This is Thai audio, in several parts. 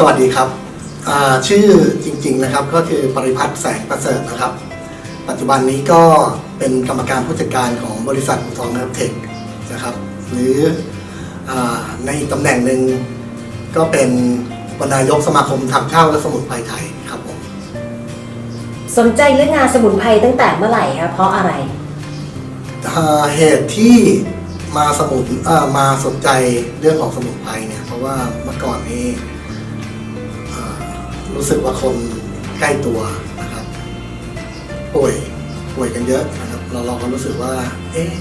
สวัสดีครับอ่าชื่อจริงๆนะครับก็คือปริพัฒน์แสงประเสริฐนะครับ ปัจจุบันนี้ก็เป็นกรรมการผู้จัดการของบริษัทอุทองเฮลเทคนะครับ หรืออาในอีกตำแหน่งหนึ่งก็เป็นอุปนายกสมาคมทำข้าวและสมุนไพรไทยครับผมสนใจเรื่องงานสมุนไพรตั้งแต่เมื่อไหร่คะเพราะอะไรอ่าเหตุที่มาสมุนอ่ามาสนใจเรื่องของสมุนไพรเนี่ยเพราะว่าเมื่อก่อนนี้อ่า รู้สึกว่าคนใกล้ตัวนะครับ ป่วยป่วยกันเยอะนะครับ เราเราก็รู้สึกว่า เอ๊ะ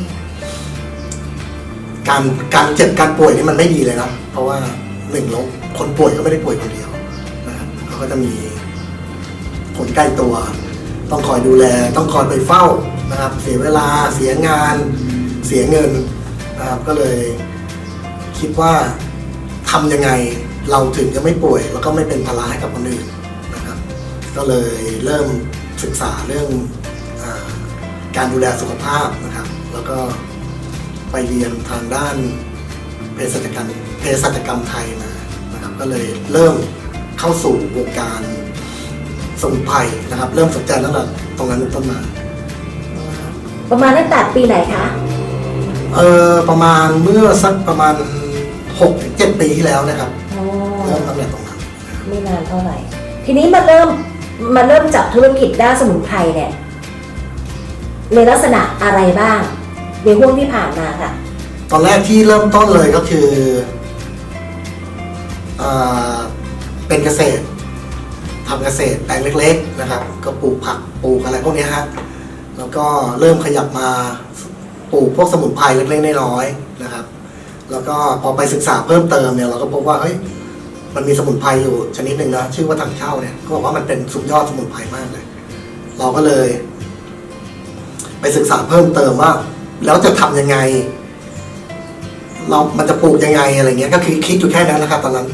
การการเจ็บการป่วยนี่มันไม่ดีเลยนะเพราะว่าหนึ่งแล้วคนป่วยก็ไม่ได้ป่วยคนเดียวนะครับเขาก็จะมีคนใกล้ตัว ต้องคอยดูแล ต้องคอยไปเฝ้านะครับ เสียเวลาเสียงาน เสียเงินนะครับก็เลยคิดว่าทำยังไง เราถึงจะไม่ป่วยแล้วก็ไม่เป็นภาระให้กับคนอื่นนะครับก็เลยเริ่มศึกษาเรื่องอาการดูแลสุขภาพนะครับ แล้วก็ไปเรียนทางด้านเภสัชกรรมเภสัชกรรมไทยมานะครับ ก็เลยเริ่มเข้าสู่วงการสมุนไพรนะครับ เริ่มสนใจตั้งแต่ตรงนั้นเป็นต้นมา ประมาณตั้งแต่ปีไหนคะเออประมาณเมื่อสักประมาณ6ถึง7ปีที่แล้วนะครับอ๋อ เริ่มตั้งแต่ตรงนั้นไม่นานเท่าไหร่ ทีนี้มาเริ่มมาเริ่มจับธุรกิจด้านสมุนไพรเนี่ยในลักษณะอะไรบ้างในห่วงที่ผ่านมาค่ะ ตอนแรกที่เริ่มต้นเลยก็คือเอ่อเป็นเกษตรทำเกษตรแปลงเล็ก ๆนะครับ ก็ปลูกผักปลูกอะไรพวกเนี้ยฮะแล้วก็เริ่มขยับมาปลูกพวกสมุนไพรเล็กๆน้อยๆนะครับ แล้วก็พอไปศึกษาเพิ่มเติมเนี่ยเราก็พบว่าเฮ้ย มันมีสมุนไพรอยู่ชนิดหนึ่งนะชื่อว่าถังเช่าเนี่ยเขาบอกว่ามันเป็นสุดยอดสมุนไพรมากเลย เราก็เลย ไปศึกษาเพิ่มเติมว่า แล้วจะทำยังไง เรามันจะปลูกยังไงอะไรเงี้ย ก็คือคิดอยู่แค่นั้นนะครับตอนนั้น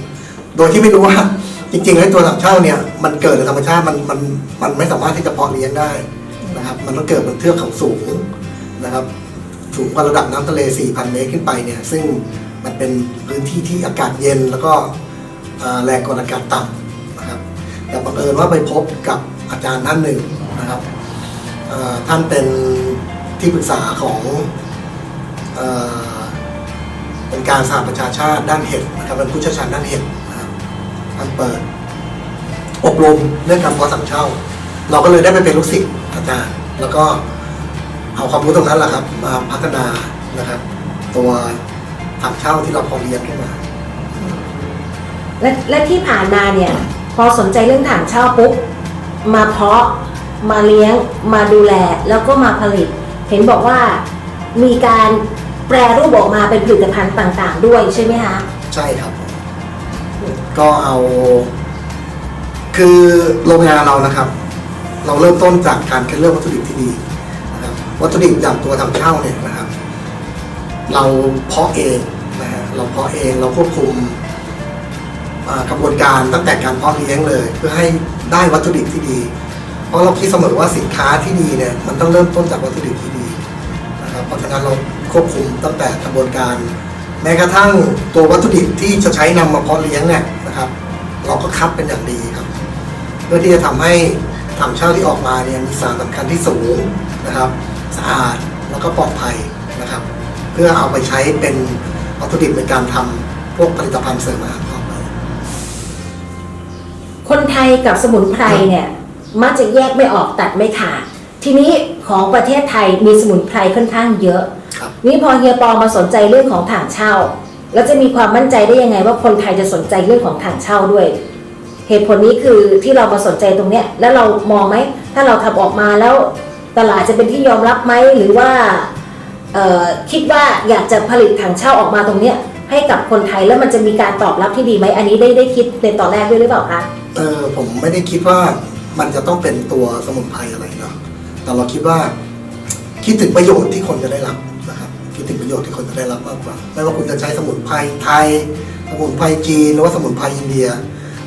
โดยที่ไม่รู้ว่า จริงๆแล้วตัวถังเช่าเนี่ย มันเกิดในธรรมชาติมันมันมันไม่สามารถที่จะเพาะเลี้ยงได้นะครับ มันต้องเกิดบนเทือกเขาสูงนะครับสูงกว่าระดับน้ำทะเล 4,000 เมตรขึ้นไปเนี่ย ซึ่งมันเป็นพื้นที่ที่อากาศเย็นแล้วก็ แรงกดอากาศต่ำนะครับ แต่บังเอิญว่าไปพบกับอาจารย์ท่านหนึ่งนะครับท่านเป็นที่ปรึกษาของเอเป็นการสหประชาชาติด้านเห็ดนะครับเป็นผู้เชี่ยวชาญด้านเห็ดนะครับท่านเปิด อบรมเรื่องการเพาะสังเช่า เราก็เลยได้ไปเป็นลูกศิษย์อาจารย์ แล้วก็เอาความรู้ตรงนั้นแหละครับ มาพัฒนานะครับ ตัวถังเช่าที่เราพอเลี้ยงขึ้นมา และและที่ผ่านมาเนี่ยพอสนใจเรื่องถังเช่าปุ๊บมาเพาะมาเลี้ยงมาดูแลแล้วก็มาผลิต เห็นบอกว่ามีการแปรรูปออกมาเป็นผลิตภัณฑ์ต่างๆ ด้วยใช่ไหมคะใช่ครับ ก็เอา คือโรงงานเรานะครับ เราเริ่มต้นจากการคัดเลือกวัตถุดิบที่ดีนะครับวัตถุดิบอย่างตัวทำเช่าเนี่ยนะครับ เราเพาะเองนะฮะเราเพาะเองเราควบคุม กระบวนการตั้งแต่การเพาะเลี้ยงเลย เพื่อให้ได้วัตถุดิบที่ดี เพราะเราคิดเสมอว่าสินค้าที่ดีเนี่ยมันต้องเริ่มต้นจากวัตถุดิบที่ดีนะครับเพราะฉะนั้นเราควบคุมตั้งแต่กระบวนการ แม้กระทั่งตัววัตถุดิบที่จะใช้นำมาเพาะเลี้ยงเนี่ยนะครับ เราก็คัดเป็นอย่างดีครับ เพื่อที่จะทำให้ถังเช่าที่ออกมาเนี่ยมีสารสำคัญที่สูงนะครับ สะอาดแล้วก็ปลอดภัยนะครับ เพื่อเอาไปใช้เป็นวัตถุดิบในการทำพวกผลิตภัณฑ์เสริมอาหาร กับสมุนไพรเนี่ยมักจะแยกไม่ออกตัดไม่ขาดทีนี้ของประเทศไทยมีสมุนไพรค่อนข้างเยอะครับนี่พอเฮียปองมาสนใจเรื่องของถังเช่า แล้วจะมีความมั่นใจได้ยังไงว่าคนไทยจะสนใจเรื่องของถังเช่าด้วย เหตุผลนี้คือที่เรามาสนใจตรงเนี้ยแล้วเรามองไหมถ้าเราทำออกมาแล้วตลาดจะเป็นที่ยอมรับไหมหรือว่าเอ่อคิดว่าอยากจะผลิตถังเช่าออกมาตรงเนี้ยให้กับคนไทยแล้วมันจะมีการตอบรับที่ดีไหมอันนี้ได้ได้คิดในตอนแรกด้วยหรือเปล่าคะ เออผมไม่ได้คิดว่ามันจะต้องเป็นตัวสมุนไพรอะไรเนาะแต่เราคิดว่า คิดถึงประโยชน์ที่คนจะได้รับนะครับ คิดถึงประโยชน์ที่คนจะได้รับมากกว่า ไม่ว่าคุณจะใช้สมุนไพรไทย สมุนไพรจีนหรือว่าสมุนไพรอินเดีย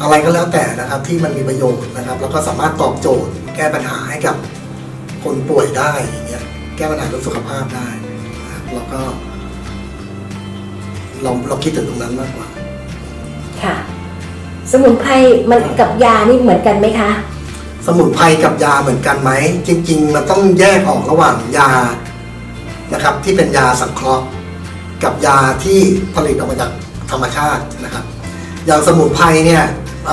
อะไรก็แล้วแต่นะครับ ที่มันมีประโยชน์นะครับ แล้วก็สามารถตอบโจทย์ แก้ปัญหาให้กับคนป่วยได้อย่างเงี้ยแก้ปัญหาเรื่องสุขภาพได้นะครับแล้วก็เราเราคิดถึงตรงนั้นมากกว่า ค่ะ สมุนไพรมันกับยานี่เหมือนกันไหมคะ สมุนไพรกับยาเหมือนกันไหม จริง ๆ มันต้องแยกออกระหว่างยานะครับ ที่เป็นยาสังเคราะห์ กับยาที่ผลิตออกมาจากธรรมชาตินะครับ อย่างสมุนไพรเนี่ยอ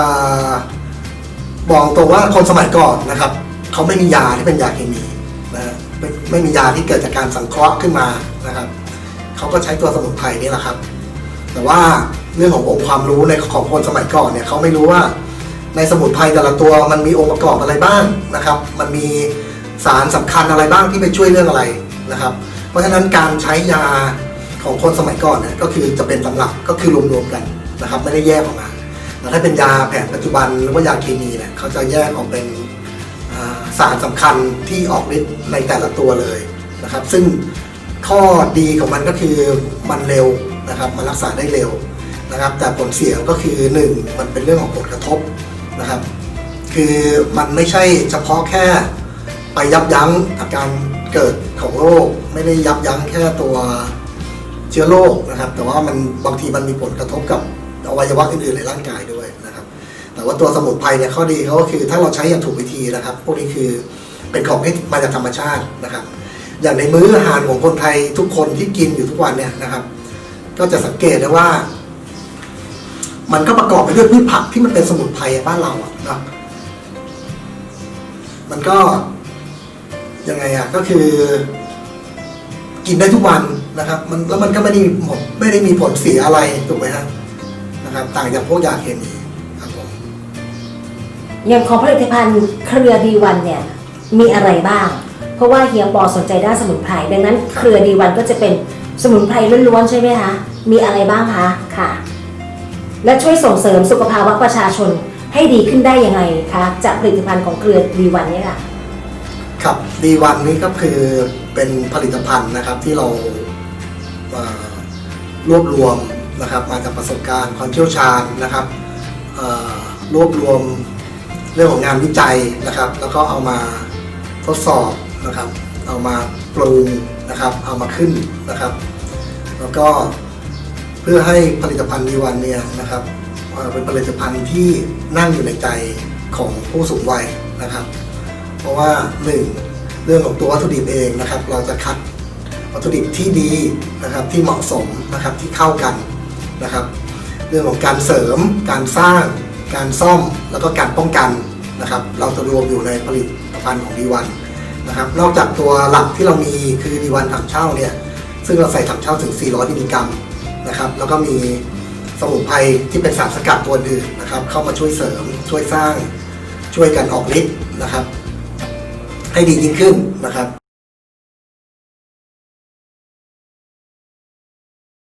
บอกตรงว่าคนสมัยก่อนนะครับเขาไม่มียาที่เป็นยาเคมีนะฮะไม่ไม่มียาที่เกิดจากการสังเคราะห์ขึ้นมานะครับเขาก็ใช้ตัวสมุนไพรนี่แหละครับ แต่ว่า เรื่องขององค์ความรู้ในของคนสมัยก่อนเนี่ยเขาไม่รู้ว่า ในสมุนไพรแต่ละตัวมันมีองค์ประกอบอะไรบ้างนะครับ มันมีสารสำคัญอะไรบ้างที่ไปช่วยเรื่องอะไรนะครับ เพราะฉะนั้นการใช้ยาของคนสมัยก่อนเนี่ยก็คือจะเป็นตำรับก็คือรวมๆกันนะครับ ไม่ได้แยกออกมาแต่ถ้าเป็นยาแผนปัจจุบันหรือว่ายาเคมีเนี่ยเขาจะแยกออกเป็นสารสำคัญที่ออกฤทธิ์ในแต่ละตัวเลยนะครับ ซึ่งข้อดีของมันก็คือมันเร็วนะครับ มันรักษาได้เร็ว นะครับ แต่ผลเสียก็คือหนึ่งมันเป็นเรื่องของผลกระทบนะครับ คือมันไม่ใช่เฉพาะแค่ไปยับยั้งอาการเกิดของโรคไม่ได้ยับยั้งแค่ตัวเชื้อโรคนะครับ แต่ว่ามันบางทีมันมีผลกระทบกับอวัยวะอื่นๆในร่างกายด้วยนะครับ แต่ว่าตัวสมุนไพรเนี่ยข้อดีเขาก็คือถ้าเราใช้อย่างถูกวิธีนะครับ พวกนี้คือเป็นของที่มาจากธรรมชาตินะครับ อย่างในมื้ออาหารของคนไทยทุกคนที่กินอยู่ทุกวันเนี่ยนะครับ ก็จะสังเกตได้ว่า มันก็ประกอบไปด้วยพืชผักที่มันเป็นสมุนไพรบ้านเราอะนะมันก็ยังไงอะก็คือ กินได้ทุกวันนะครับ มันแล้วมันก็ไม่ได้มีผลไม่ได้มีผลเสียอะไรถูกไหมฮะนะครับ ต่างจากพวกยาเคมีครับผมอย่างของผลิตภัณฑ์เครือดีวันเนี่ย มีอะไรบ้าง เพราะว่าเฮียปอสนใจด้านสมุนไพรดังนั้น เครือดีวันก็จะเป็นสมุนไพรล้วนๆใช่ไหมคะมีอะไรบ้างคะค่ะ และช่วยส่งเสริมสุขภาวะประชาชนให้ดีขึ้นได้ยังไงคะจากผลิตภัณฑ์ของเครือดีวันนี่ค่ะครับดีวันนี้ก็คือเป็นผลิตภัณฑ์นะครับที่เรารวบรวมนะครับมาจากประสบการณ์ความเชี่ยวชาญนะครับรวบรวมเรื่องของงานวิจัยนะครับ แล้วก็เอามาทดสอบนะครับ เอามาปรุงนะครับ เอามาขึ้นนะครับ แล้วก็ เพื่อให้ผลิตภัณฑ์ดีวันเนี่ยนะครับเป็นผลิตภัณฑ์ที่นั่งอยู่ในใจของผู้สูงวัยนะครับ เพราะว่าหนึ่งเรื่องของตัววัตถุดิบเองนะครับ เราจะคัดวัตถุดิบที่ดีนะครับที่เหมาะสมนะครับที่เข้ากันนะครับ เรื่องของการเสริม การสร้าง การซ่อมแล้วก็การป้องกันนะครับ เราจะรวมอยู่ในผลิตภัณฑ์ของดีวันนะครับ นอกจากตัวหลักที่เรามีคือดีวันถังเช่าเนี่ยซึ่งเราใส่ถังเช่าถึง 400มิลลิกรัม นะครับ แล้วก็มีสมุนไพรที่เป็นสารสกัดตัวอื่นนะครับ เข้ามาช่วยเสริมช่วยสร้างช่วยกันออกฤทธิ์นะครับ ให้ดียิ่งขึ้นนะครับ